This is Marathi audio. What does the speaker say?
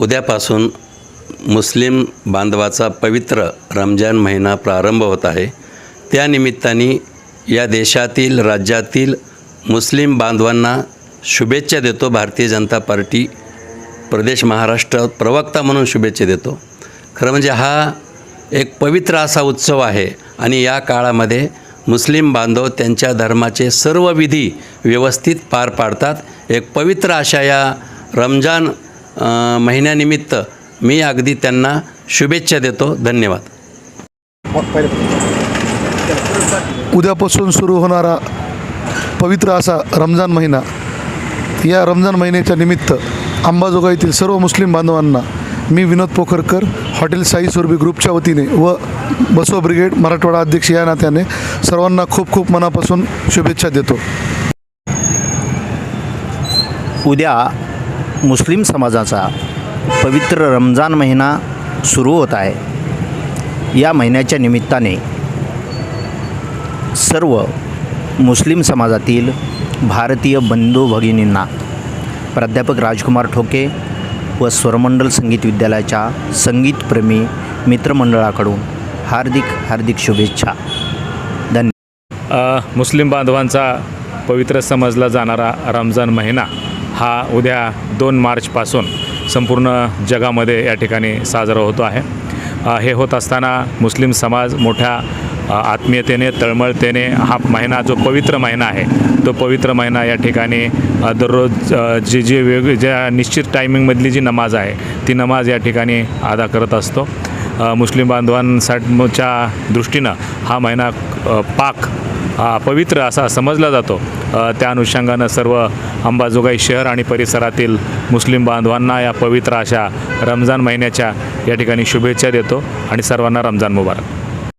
उद्यापासून मुस्लिम बांधवाचा पवित्र रमजान महिना प्रारंभ होत आहे. त्यानिमित्ताने या देशातील राज्यातील मुस्लिम बांधवांना शुभेच्छा देतो. भारतीय जनता पार्टी प्रदेश महाराष्ट्र प्रवक्ता म्हणून शुभेच्छा देतो. खरं म्हणजे हा एक पवित्र असा उत्सव आहे आणि या काळामध्ये मुस्लिम बांधव त्यांच्या धर्माचे सर्व विधी व्यवस्थित पार पाडतात. एक पवित्र अशा या रमजान महिन्यानिमित्त मी अगदी त्यांना शुभेच्छा देतो. धन्यवाद. उद्यापासून सुरू होणारा पवित्र असा रमजान महिना या रमजान महिन्याच्या निमित्त अंबाजोगाईतील सर्व मुस्लिम बांधवांना मी विनोद पोखरकर हॉटेल साई सुरभी ग्रुपच्या वतीने व बसव ब्रिगेड मराठवाडा अध्यक्ष या नात्याने सर्वांना खूप खूप मनापासून शुभेच्छा देतो. उद्या मुस्लिम समाजाचा पवित्र रमजान महिना सुरू होत आहे. या महिन्याच्या निमित्ताने सर्व मुस्लिम समाजातील भारतीय बंधू भगिनींना प्राध्यापक राजकुमार ठोके व स्वरमंडल संगीत विद्यालयाच्या संगीतप्रेमी मित्रमंडळाकडून हार्दिक हार्दिक शुभेच्छा. धन्यवाद मुस्लिम बांधवांचा पवित्र समजला जाणारा रमजान महिना हा उद्या दोन मार्चपासून संपूर्ण जगामध्ये या ठिकाणी साजरा होतो आहे. हे होत असताना मुस्लिम समाज मोठ्या आत्मीयतेने तळमळतेने हा महिना जो पवित्र महिना आहे तो पवित्र महिना या ठिकाणी दररोज जी जी वेग ज्या निश्चित टायमिंगमधली जी नमाज आहे ती नमाज या ठिकाणी अदा करत असतो. मुस्लिम बांधवांसाठीच्या दृष्टीनं हा महिना पाक पवित्र असा समजला जातो. त्या अनुषंगानं सर्व अंबाजोगाई शहर आणि परिसरातील मुस्लिम बांधवांना या पवित्र अशा रमजान महिन्याच्या या ठिकाणी शुभेच्छा देतो. आणि सर्वांना रमजान मुबारक.